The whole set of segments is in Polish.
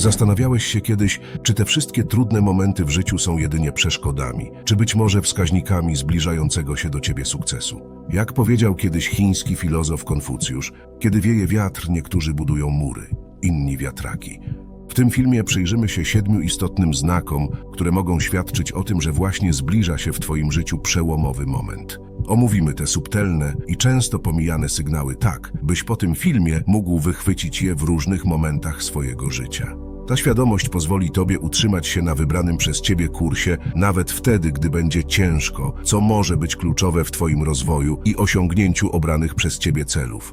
Zastanawiałeś się kiedyś, czy te wszystkie trudne momenty w życiu są jedynie przeszkodami, czy być może wskaźnikami zbliżającego się do ciebie sukcesu. Jak powiedział kiedyś chiński filozof Konfucjusz, kiedy wieje wiatr, niektórzy budują mury, inni wiatraki. W tym filmie przyjrzymy się siedmiu istotnym znakom, które mogą świadczyć o tym, że właśnie zbliża się w Twoim życiu przełomowy moment. Omówimy te subtelne i często pomijane sygnały tak, byś po tym filmie mógł wychwycić je w różnych momentach swojego życia. Ta świadomość pozwoli Tobie utrzymać się na wybranym przez Ciebie kursie, nawet wtedy, gdy będzie ciężko, co może być kluczowe w Twoim rozwoju i osiągnięciu obranych przez Ciebie celów.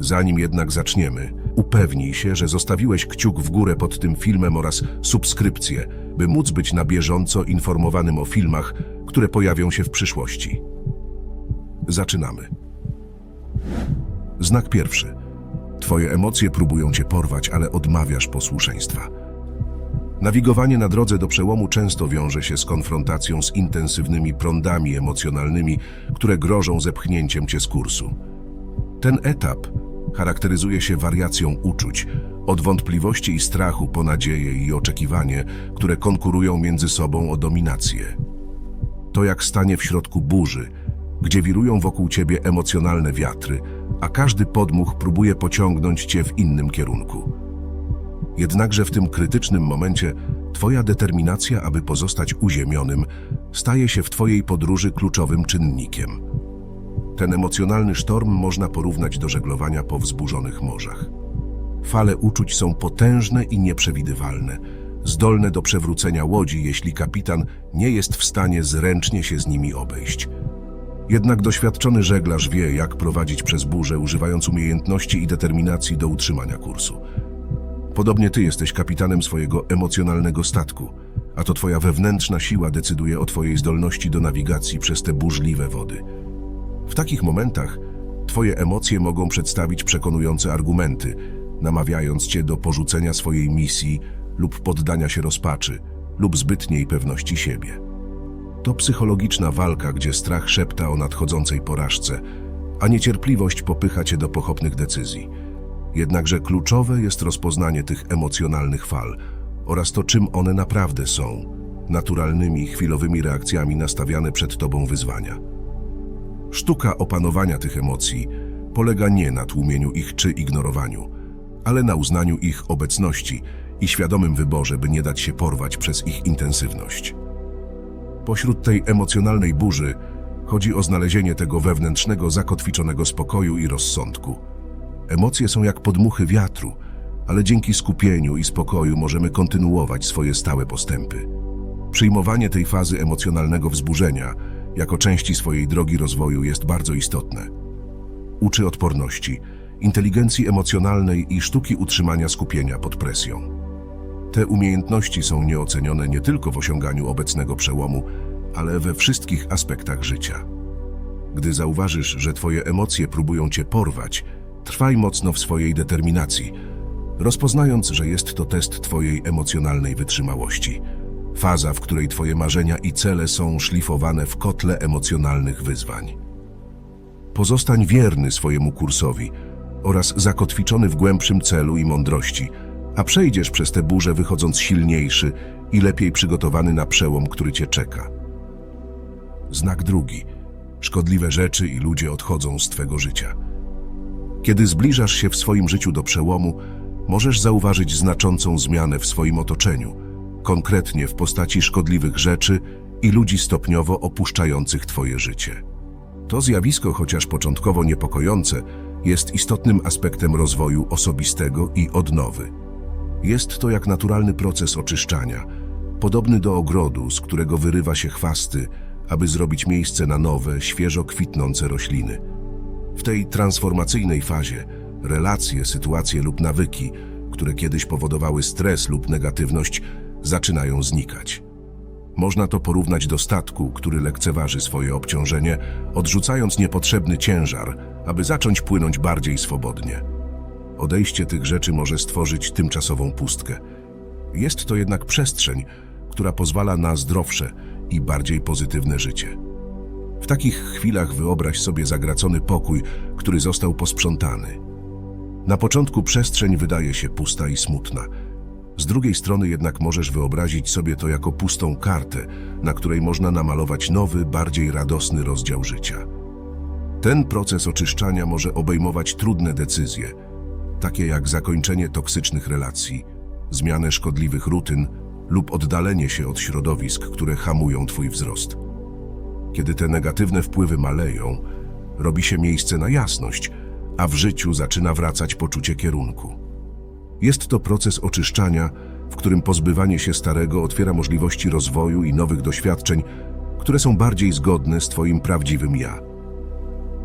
Zanim jednak zaczniemy, upewnij się, że zostawiłeś kciuk w górę pod tym filmem oraz subskrypcję, by móc być na bieżąco informowanym o filmach, które pojawią się w przyszłości. Zaczynamy. Znak pierwszy. Twoje emocje próbują cię porwać, ale odmawiasz posłuszeństwa. Nawigowanie na drodze do przełomu często wiąże się z konfrontacją z intensywnymi prądami emocjonalnymi, które grożą zepchnięciem cię z kursu. Ten etap charakteryzuje się wariacją uczuć, od wątpliwości i strachu po nadzieję i oczekiwanie, które konkurują między sobą o dominację. To jak stanie w środku burzy, gdzie wirują wokół ciebie emocjonalne wiatry, a każdy podmuch próbuje pociągnąć cię w innym kierunku. Jednakże w tym krytycznym momencie twoja determinacja, aby pozostać uziemionym, staje się w twojej podróży kluczowym czynnikiem. Ten emocjonalny sztorm można porównać do żeglowania po wzburzonych morzach. Fale uczuć są potężne i nieprzewidywalne, zdolne do przewrócenia łodzi, jeśli kapitan nie jest w stanie zręcznie się z nimi obejść. Jednak doświadczony żeglarz wie, jak prowadzić przez burzę, używając umiejętności i determinacji do utrzymania kursu. Podobnie ty jesteś kapitanem swojego emocjonalnego statku, a to twoja wewnętrzna siła decyduje o twojej zdolności do nawigacji przez te burzliwe wody. W takich momentach twoje emocje mogą przedstawić przekonujące argumenty, namawiając cię do porzucenia swojej misji lub poddania się rozpaczy lub zbytniej pewności siebie. To psychologiczna walka, gdzie strach szepta o nadchodzącej porażce, a niecierpliwość popycha cię do pochopnych decyzji. Jednakże kluczowe jest rozpoznanie tych emocjonalnych fal oraz to, czym one naprawdę są naturalnymi, chwilowymi reakcjami nastawiane przed tobą wyzwania. Sztuka opanowania tych emocji polega nie na tłumieniu ich czy ignorowaniu, ale na uznaniu ich obecności i świadomym wyborze, by nie dać się porwać przez ich intensywność. Pośród tej emocjonalnej burzy chodzi o znalezienie tego wewnętrznego, zakotwiczonego spokoju i rozsądku. Emocje są jak podmuchy wiatru, ale dzięki skupieniu i spokoju możemy kontynuować swoje stałe postępy. Przyjmowanie tej fazy emocjonalnego wzburzenia jako części swojej drogi rozwoju jest bardzo istotne. Uczy odporności, inteligencji emocjonalnej i sztuki utrzymania skupienia pod presją. Te umiejętności są nieocenione nie tylko w osiąganiu obecnego przełomu, ale we wszystkich aspektach życia. Gdy zauważysz, że Twoje emocje próbują Cię porwać, trwaj mocno w swojej determinacji, rozpoznając, że jest to test Twojej emocjonalnej wytrzymałości. Faza, w której Twoje marzenia i cele są szlifowane w kotle emocjonalnych wyzwań. Pozostań wierny swojemu kursowi oraz zakotwiczony w głębszym celu i mądrości, a przejdziesz przez tę burzę wychodząc silniejszy i lepiej przygotowany na przełom, który Cię czeka. Znak drugi. Szkodliwe rzeczy i ludzie odchodzą z Twego życia. Kiedy zbliżasz się w swoim życiu do przełomu, możesz zauważyć znaczącą zmianę w swoim otoczeniu, konkretnie w postaci szkodliwych rzeczy i ludzi stopniowo opuszczających Twoje życie. To zjawisko, chociaż początkowo niepokojące, jest istotnym aspektem rozwoju osobistego i odnowy. Jest to jak naturalny proces oczyszczania, podobny do ogrodu, z którego wyrywa się chwasty, aby zrobić miejsce na nowe, świeżo kwitnące rośliny. W tej transformacyjnej fazie relacje, sytuacje lub nawyki, które kiedyś powodowały stres lub negatywność, zaczynają znikać. Można to porównać do statku, który lekceważy swoje obciążenie, odrzucając niepotrzebny ciężar, aby zacząć płynąć bardziej swobodnie. Odejście tych rzeczy może stworzyć tymczasową pustkę. Jest to jednak przestrzeń, która pozwala na zdrowsze i bardziej pozytywne życie. W takich chwilach wyobraź sobie zagracony pokój, który został posprzątany. Na początku przestrzeń wydaje się pusta i smutna. Z drugiej strony jednak możesz wyobrazić sobie to jako pustą kartę, na której można namalować nowy, bardziej radosny rozdział życia. Ten proces oczyszczania może obejmować trudne decyzje, takie jak zakończenie toksycznych relacji, zmianę szkodliwych rutyn lub oddalenie się od środowisk, które hamują Twój wzrost. Kiedy te negatywne wpływy maleją, robi się miejsce na jasność, a w życiu zaczyna wracać poczucie kierunku. Jest to proces oczyszczania, w którym pozbywanie się starego otwiera możliwości rozwoju i nowych doświadczeń, które są bardziej zgodne z Twoim prawdziwym ja.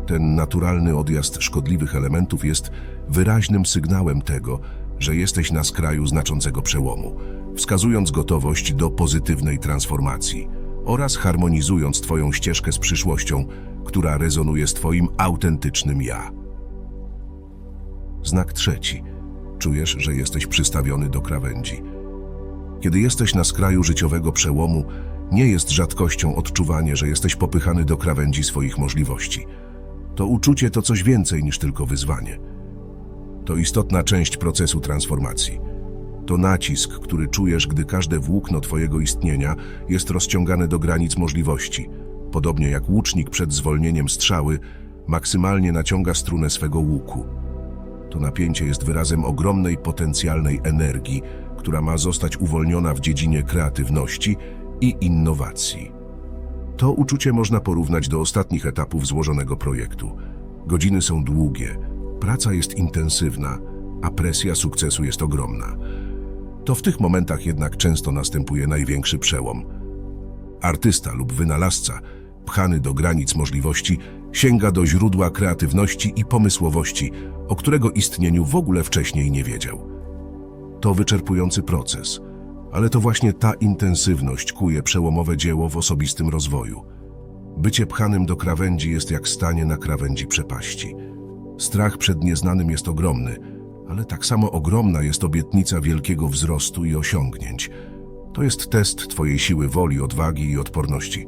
Ten naturalny odjazd szkodliwych elementów jest wyraźnym sygnałem tego, że jesteś na skraju znaczącego przełomu, wskazując gotowość do pozytywnej transformacji oraz harmonizując Twoją ścieżkę z przyszłością, która rezonuje z Twoim autentycznym ja. Znak trzeci. Czujesz, że jesteś przystawiony do krawędzi. Kiedy jesteś na skraju życiowego przełomu, nie jest rzadkością odczuwanie, że jesteś popychany do krawędzi swoich możliwości. To uczucie to coś więcej niż tylko wyzwanie. To istotna część procesu transformacji. To nacisk, który czujesz, gdy każde włókno Twojego istnienia jest rozciągane do granic możliwości. Podobnie jak łucznik przed zwolnieniem strzały maksymalnie naciąga strunę swego łuku. To napięcie jest wyrazem ogromnej potencjalnej energii, która ma zostać uwolniona w dziedzinie kreatywności i innowacji. To uczucie można porównać do ostatnich etapów złożonego projektu. Godziny są długie, praca jest intensywna, a presja sukcesu jest ogromna. To w tych momentach jednak często następuje największy przełom. Artysta lub wynalazca, pchany do granic możliwości, sięga do źródła kreatywności i pomysłowości, o którego istnieniu w ogóle wcześniej nie wiedział. To wyczerpujący proces, ale to właśnie ta intensywność kuje przełomowe dzieło w osobistym rozwoju. Bycie pchanym do krawędzi jest jak stanie na krawędzi przepaści. Strach przed nieznanym jest ogromny, ale tak samo ogromna jest obietnica wielkiego wzrostu i osiągnięć. To jest test Twojej siły woli, odwagi i odporności.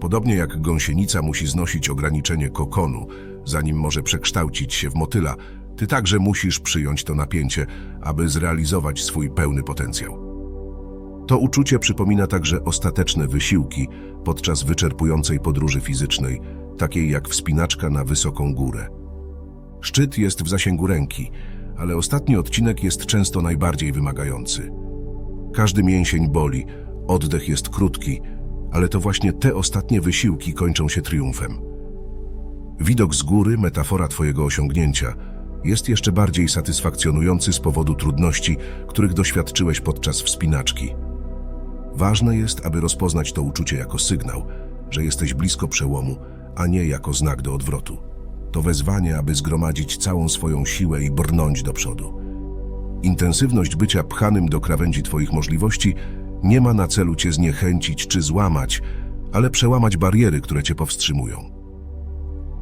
Podobnie jak gąsienica musi znosić ograniczenie kokonu, zanim może przekształcić się w motyla, Ty także musisz przyjąć to napięcie, aby zrealizować swój pełny potencjał. To uczucie przypomina także ostateczne wysiłki podczas wyczerpującej podróży fizycznej, takiej jak wspinaczka na wysoką górę. Szczyt jest w zasięgu ręki, ale ostatni odcinek jest często najbardziej wymagający. Każdy mięsień boli, oddech jest krótki, ale to właśnie te ostatnie wysiłki kończą się triumfem. Widok z góry, metafora Twojego osiągnięcia, jest jeszcze bardziej satysfakcjonujący z powodu trudności, których doświadczyłeś podczas wspinaczki. Ważne jest, aby rozpoznać to uczucie jako sygnał, że jesteś blisko przełomu, a nie jako znak do odwrotu. To wezwanie, aby zgromadzić całą swoją siłę i brnąć do przodu. Intensywność bycia pchanym do krawędzi Twoich możliwości nie ma na celu Cię zniechęcić czy złamać, ale przełamać bariery, które Cię powstrzymują.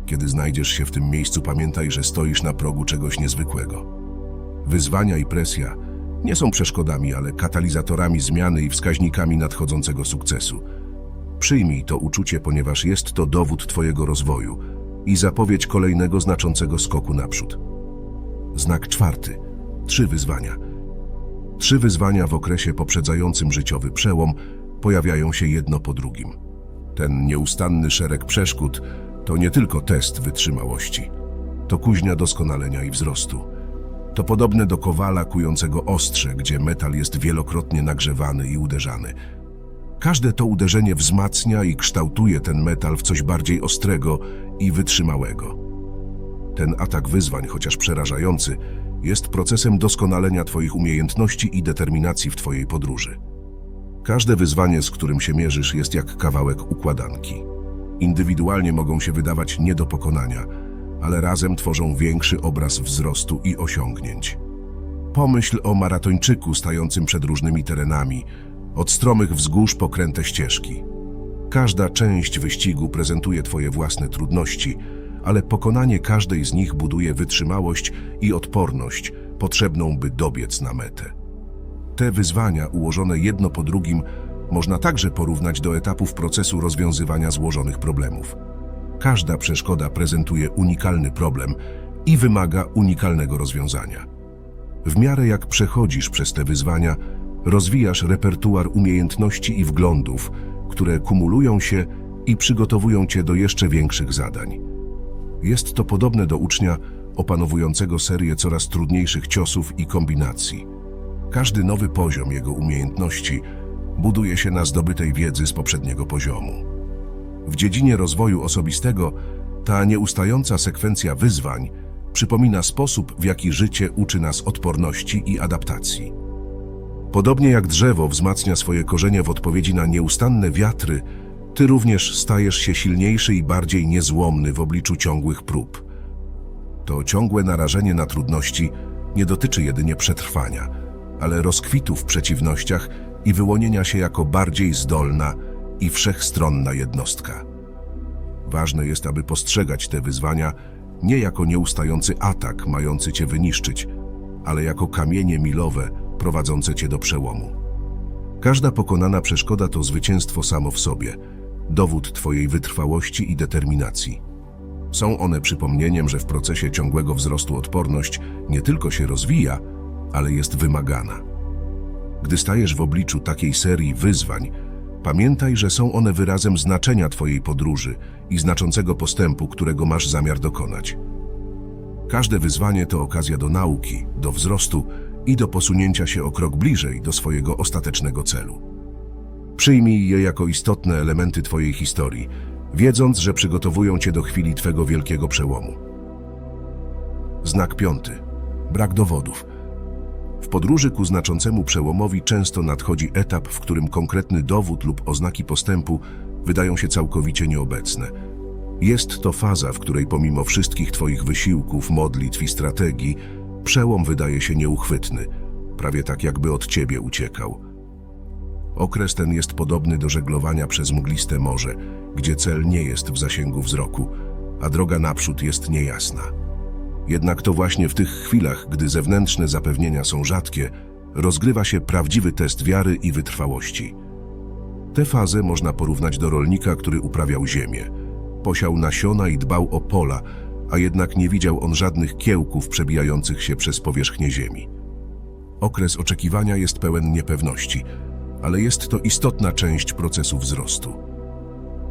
Kiedy znajdziesz się w tym miejscu, pamiętaj, że stoisz na progu czegoś niezwykłego. Wyzwania i presja nie są przeszkodami, ale katalizatorami zmiany i wskaźnikami nadchodzącego sukcesu. Przyjmij to uczucie, ponieważ jest to dowód Twojego rozwoju i zapowiedź kolejnego znaczącego skoku naprzód. Znak czwarty. Trzy wyzwania. Trzy wyzwania w okresie poprzedzającym życiowy przełom pojawiają się jedno po drugim. Ten nieustanny szereg przeszkód to nie tylko test wytrzymałości, to kuźnia doskonalenia i wzrostu. To podobne do kowala kującego ostrze, gdzie metal jest wielokrotnie nagrzewany i uderzany. Każde to uderzenie wzmacnia i kształtuje ten metal w coś bardziej ostrego i wytrzymałego. Ten atak wyzwań, chociaż przerażający, jest procesem doskonalenia Twoich umiejętności i determinacji w Twojej podróży. Każde wyzwanie, z którym się mierzysz, jest jak kawałek układanki. Indywidualnie mogą się wydawać nie do pokonania, ale razem tworzą większy obraz wzrostu i osiągnięć. Pomyśl o maratończyku stającym przed różnymi terenami, od stromych wzgórz po kręte ścieżki. Każda część wyścigu prezentuje Twoje własne trudności, ale pokonanie każdej z nich buduje wytrzymałość i odporność potrzebną, by dobiec na metę. Te wyzwania, ułożone jedno po drugim, można także porównać do etapów procesu rozwiązywania złożonych problemów. Każda przeszkoda prezentuje unikalny problem i wymaga unikalnego rozwiązania. W miarę jak przechodzisz przez te wyzwania, rozwijasz repertuar umiejętności i wglądów, które kumulują się i przygotowują cię do jeszcze większych zadań. Jest to podobne do ucznia opanowującego serię coraz trudniejszych ciosów i kombinacji. Każdy nowy poziom jego umiejętności buduje się na zdobytej wiedzy z poprzedniego poziomu. W dziedzinie rozwoju osobistego ta nieustająca sekwencja wyzwań przypomina sposób, w jaki życie uczy nas odporności i adaptacji. Podobnie jak drzewo wzmacnia swoje korzenie w odpowiedzi na nieustanne wiatry, ty również stajesz się silniejszy i bardziej niezłomny w obliczu ciągłych prób. To ciągłe narażenie na trudności nie dotyczy jedynie przetrwania, ale rozkwitu w przeciwnościach i wyłonienia się jako bardziej zdolna i wszechstronna jednostka. Ważne jest, aby postrzegać te wyzwania nie jako nieustający atak mający cię wyniszczyć, ale jako kamienie milowe prowadzące cię do przełomu. Każda pokonana przeszkoda to zwycięstwo samo w sobie, dowód twojej wytrwałości i determinacji. Są one przypomnieniem, że w procesie ciągłego wzrostu odporność nie tylko się rozwija, ale jest wymagana. Gdy stajesz w obliczu takiej serii wyzwań, pamiętaj, że są one wyrazem znaczenia Twojej podróży i znaczącego postępu, którego masz zamiar dokonać. Każde wyzwanie to okazja do nauki, do wzrostu i do posunięcia się o krok bliżej do swojego ostatecznego celu. Przyjmij je jako istotne elementy Twojej historii, wiedząc, że przygotowują Cię do chwili Twego wielkiego przełomu. Znak piąty. Brak dowodów. W podróży ku znaczącemu przełomowi często nadchodzi etap, w którym konkretny dowód lub oznaki postępu wydają się całkowicie nieobecne. Jest to faza, w której pomimo wszystkich Twoich wysiłków, modlitw i strategii, przełom wydaje się nieuchwytny, prawie tak jakby od Ciebie uciekał. Okres ten jest podobny do żeglowania przez mgliste morze, gdzie cel nie jest w zasięgu wzroku, a droga naprzód jest niejasna. Jednak to właśnie w tych chwilach, gdy zewnętrzne zapewnienia są rzadkie, rozgrywa się prawdziwy test wiary i wytrwałości. Tę fazę można porównać do rolnika, który uprawiał ziemię. Posiał nasiona i dbał o pola, a jednak nie widział on żadnych kiełków przebijających się przez powierzchnię ziemi. Okres oczekiwania jest pełen niepewności, ale jest to istotna część procesu wzrostu.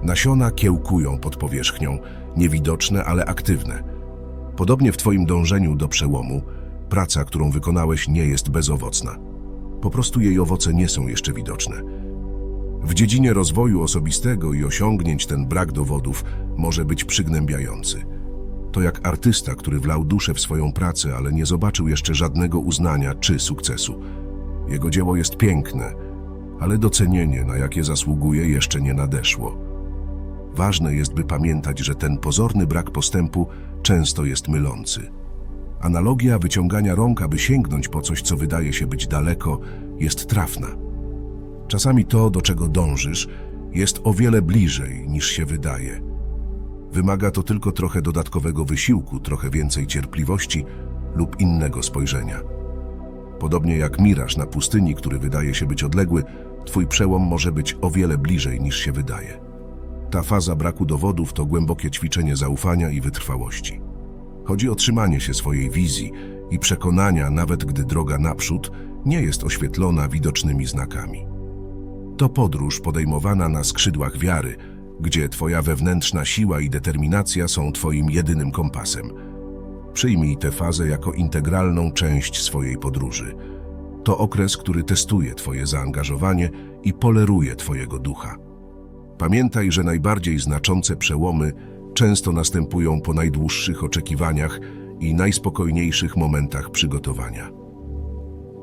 Nasiona kiełkują pod powierzchnią, niewidoczne, ale aktywne. Podobnie w Twoim dążeniu do przełomu, praca, którą wykonałeś, nie jest bezowocna. Po prostu jej owoce nie są jeszcze widoczne. W dziedzinie rozwoju osobistego i osiągnięć ten brak dowodów może być przygnębiający. To jak artysta, który wlał duszę w swoją pracę, ale nie zobaczył jeszcze żadnego uznania czy sukcesu. Jego dzieło jest piękne, ale docenienie, na jakie zasługuje, jeszcze nie nadeszło. Ważne jest, by pamiętać, że ten pozorny brak postępu często jest mylący. Analogia wyciągania rąk, aby sięgnąć po coś, co wydaje się być daleko, jest trafna. Czasami to, do czego dążysz, jest o wiele bliżej niż się wydaje. Wymaga to tylko trochę dodatkowego wysiłku, trochę więcej cierpliwości lub innego spojrzenia. Podobnie jak miraż na pustyni, który wydaje się być odległy, twój przełom może być o wiele bliżej niż się wydaje. Ta faza braku dowodów to głębokie ćwiczenie zaufania i wytrwałości. Chodzi o trzymanie się swojej wizji i przekonania, nawet gdy droga naprzód nie jest oświetlona widocznymi znakami. To podróż podejmowana na skrzydłach wiary, gdzie Twoja wewnętrzna siła i determinacja są Twoim jedynym kompasem. Przyjmij tę fazę jako integralną część swojej podróży. To okres, który testuje Twoje zaangażowanie i poleruje Twojego ducha. Pamiętaj, że najbardziej znaczące przełomy często następują po najdłuższych oczekiwaniach i najspokojniejszych momentach przygotowania.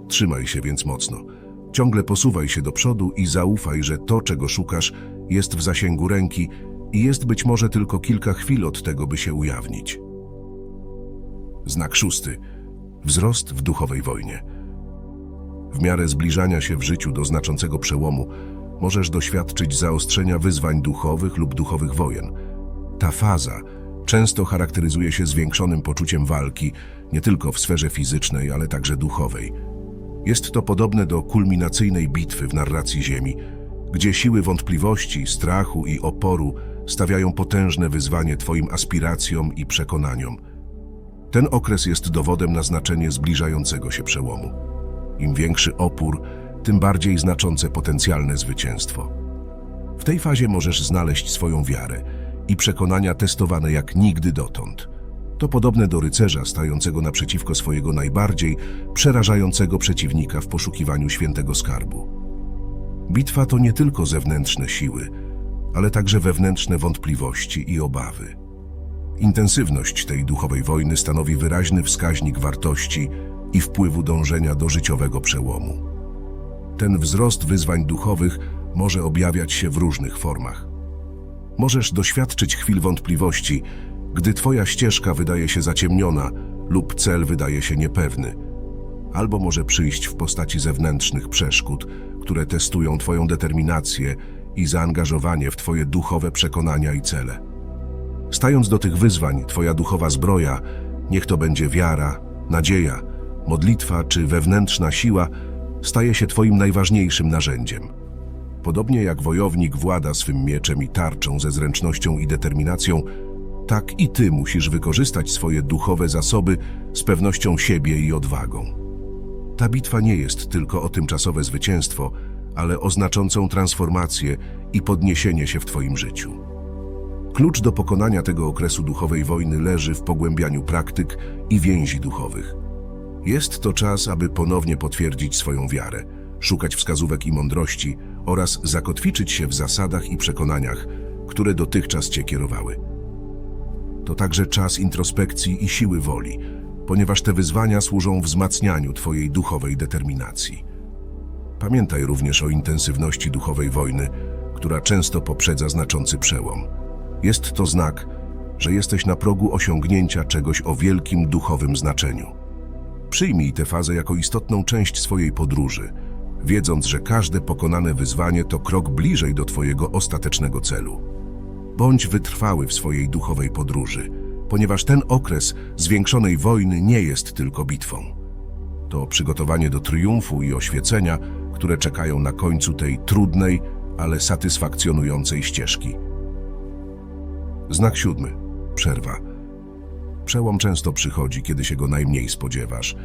Trzymaj się więc mocno. Ciągle posuwaj się do przodu i zaufaj, że to, czego szukasz, jest w zasięgu ręki i jest być może tylko kilka chwil od tego, by się ujawnić. Znak szósty. Wzrost w duchowej wojnie. W miarę zbliżania się w życiu do znaczącego przełomu możesz doświadczyć zaostrzenia wyzwań duchowych lub duchowych wojen. Ta faza często charakteryzuje się zwiększonym poczuciem walki, nie tylko w sferze fizycznej, ale także duchowej. Jest to podobne do kulminacyjnej bitwy w narracji Ziemi, gdzie siły wątpliwości, strachu i oporu stawiają potężne wyzwanie Twoim aspiracjom i przekonaniom. Ten okres jest dowodem na znaczenie zbliżającego się przełomu. Im większy opór, tym bardziej znaczące potencjalne zwycięstwo. W tej fazie możesz znaleźć swoją wiarę i przekonania testowane jak nigdy dotąd. To podobne do rycerza stającego naprzeciwko swojego najbardziej przerażającego przeciwnika w poszukiwaniu świętego skarbu. Bitwa to nie tylko zewnętrzne siły, ale także wewnętrzne wątpliwości i obawy. Intensywność tej duchowej wojny stanowi wyraźny wskaźnik wartości i wpływu dążenia do życiowego przełomu. Ten wzrost wyzwań duchowych może objawiać się w różnych formach. Możesz doświadczyć chwil wątpliwości, gdy Twoja ścieżka wydaje się zaciemniona lub cel wydaje się niepewny, albo może przyjść w postaci zewnętrznych przeszkód, które testują Twoją determinację i zaangażowanie w Twoje duchowe przekonania i cele. Stając do tych wyzwań, Twoja duchowa zbroja, niech to będzie wiara, nadzieja, modlitwa czy wewnętrzna siła, staje się Twoim najważniejszym narzędziem. Podobnie jak wojownik włada swym mieczem i tarczą ze zręcznością i determinacją, tak i Ty musisz wykorzystać swoje duchowe zasoby z pewnością siebie i odwagą. Ta bitwa nie jest tylko o tymczasowe zwycięstwo, ale o znaczącą transformację i podniesienie się w Twoim życiu. Klucz do pokonania tego okresu duchowej wojny leży w pogłębianiu praktyk i więzi duchowych. Jest to czas, aby ponownie potwierdzić swoją wiarę, szukać wskazówek i mądrości oraz zakotwiczyć się w zasadach i przekonaniach, które dotychczas Cię kierowały. To także czas introspekcji i siły woli, ponieważ te wyzwania służą wzmacnianiu Twojej duchowej determinacji. Pamiętaj również o intensywności duchowej wojny, która często poprzedza znaczący przełom. Jest to znak, że jesteś na progu osiągnięcia czegoś o wielkim duchowym znaczeniu. Przyjmij tę fazę jako istotną część swojej podróży, wiedząc, że każde pokonane wyzwanie to krok bliżej do Twojego ostatecznego celu. Bądź wytrwały w swojej duchowej podróży, ponieważ ten okres zwiększonej wojny nie jest tylko bitwą. To przygotowanie do triumfu i oświecenia, które czekają na końcu tej trudnej, ale satysfakcjonującej ścieżki. Znak siódmy. Przerwa. Przełom często przychodzi, kiedy się go najmniej spodziewasz.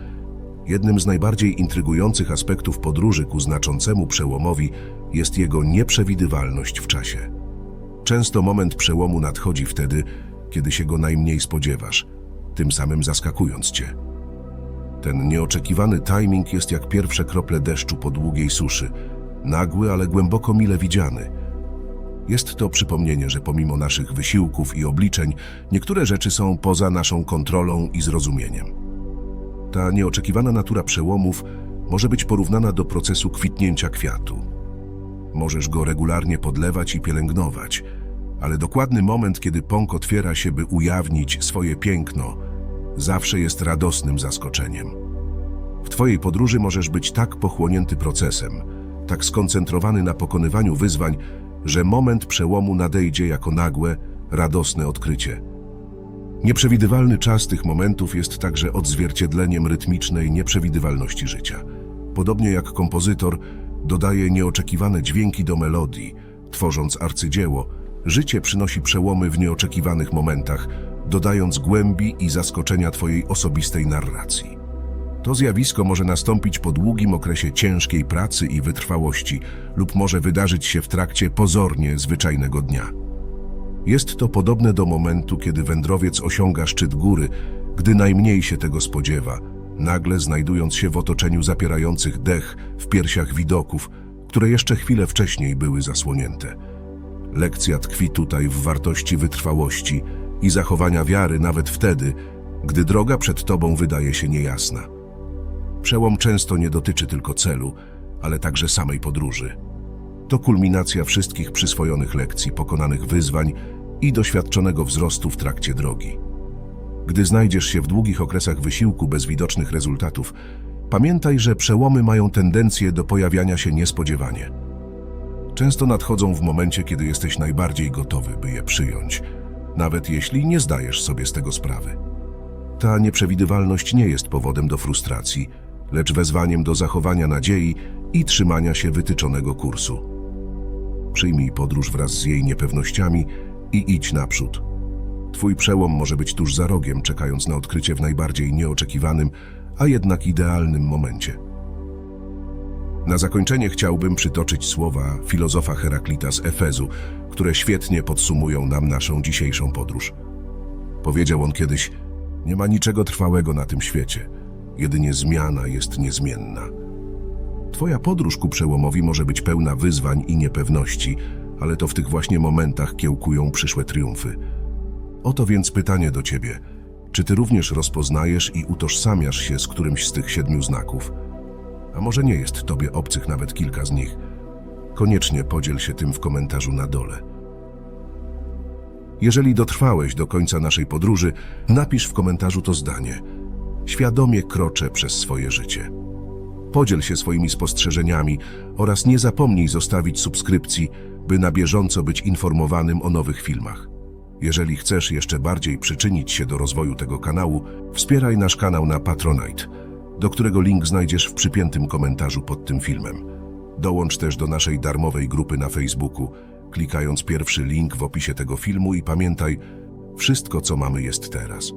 Jednym z najbardziej intrygujących aspektów podróży ku znaczącemu przełomowi jest jego nieprzewidywalność w czasie. Często moment przełomu nadchodzi wtedy, kiedy się go najmniej spodziewasz, tym samym zaskakując cię. Ten nieoczekiwany timing jest jak pierwsze krople deszczu po długiej suszy, nagły, ale głęboko mile widziany. Jest to przypomnienie, że pomimo naszych wysiłków i obliczeń, niektóre rzeczy są poza naszą kontrolą i zrozumieniem. Ta nieoczekiwana natura przełomów może być porównana do procesu kwitnięcia kwiatu. Możesz go regularnie podlewać i pielęgnować, ale dokładny moment, kiedy pąk otwiera się, by ujawnić swoje piękno, zawsze jest radosnym zaskoczeniem. W Twojej podróży możesz być tak pochłonięty procesem, tak skoncentrowany na pokonywaniu wyzwań, że moment przełomu nadejdzie jako nagłe, radosne odkrycie. Nieprzewidywalny czas tych momentów jest także odzwierciedleniem rytmicznej nieprzewidywalności życia. Podobnie jak kompozytor dodaje nieoczekiwane dźwięki do melodii, tworząc arcydzieło, życie przynosi przełomy w nieoczekiwanych momentach, dodając głębi i zaskoczenia Twojej osobistej narracji. To zjawisko może nastąpić po długim okresie ciężkiej pracy i wytrwałości lub może wydarzyć się w trakcie pozornie zwyczajnego dnia. Jest to podobne do momentu, kiedy wędrowiec osiąga szczyt góry, gdy najmniej się tego spodziewa, nagle znajdując się w otoczeniu zapierających dech w piersiach widoków, które jeszcze chwilę wcześniej były zasłonięte. Lekcja tkwi tutaj w wartości wytrwałości i zachowania wiary nawet wtedy, gdy droga przed Tobą wydaje się niejasna. Przełom często nie dotyczy tylko celu, ale także samej podróży. To kulminacja wszystkich przyswojonych lekcji, pokonanych wyzwań i doświadczonego wzrostu w trakcie drogi. Gdy znajdziesz się w długich okresach wysiłku bez widocznych rezultatów, pamiętaj, że przełomy mają tendencję do pojawiania się niespodziewanie. Często nadchodzą w momencie, kiedy jesteś najbardziej gotowy, by je przyjąć, nawet jeśli nie zdajesz sobie z tego sprawy. Ta nieprzewidywalność nie jest powodem do frustracji, lecz wezwaniem do zachowania nadziei i trzymania się wytyczonego kursu. Przyjmij podróż wraz z jej niepewnościami i idź naprzód. Twój przełom może być tuż za rogiem, czekając na odkrycie w najbardziej nieoczekiwanym, a jednak idealnym momencie. Na zakończenie chciałbym przytoczyć słowa filozofa Heraklita z Efezu, które świetnie podsumują nam naszą dzisiejszą podróż. Powiedział on kiedyś: Nie ma niczego trwałego na tym świecie, jedynie zmiana jest niezmienna. Twoja podróż ku przełomowi może być pełna wyzwań i niepewności, ale to w tych właśnie momentach kiełkują przyszłe triumfy. Oto więc pytanie do ciebie: czy ty również rozpoznajesz i utożsamiasz się z którymś z tych siedmiu znaków? A może nie jest tobie obcych nawet kilka z nich? Koniecznie podziel się tym w komentarzu na dole. Jeżeli dotrwałeś do końca naszej podróży, napisz w komentarzu to zdanie. Świadomie kroczę przez swoje życie. Podziel się swoimi spostrzeżeniami oraz nie zapomnij zostawić subskrypcji, by na bieżąco być informowanym o nowych filmach. Jeżeli chcesz jeszcze bardziej przyczynić się do rozwoju tego kanału, wspieraj nasz kanał na Patronite, do którego link znajdziesz w przypiętym komentarzu pod tym filmem. Dołącz też do naszej darmowej grupy na Facebooku, klikając pierwszy link w opisie tego filmu i pamiętaj, wszystko co mamy jest teraz.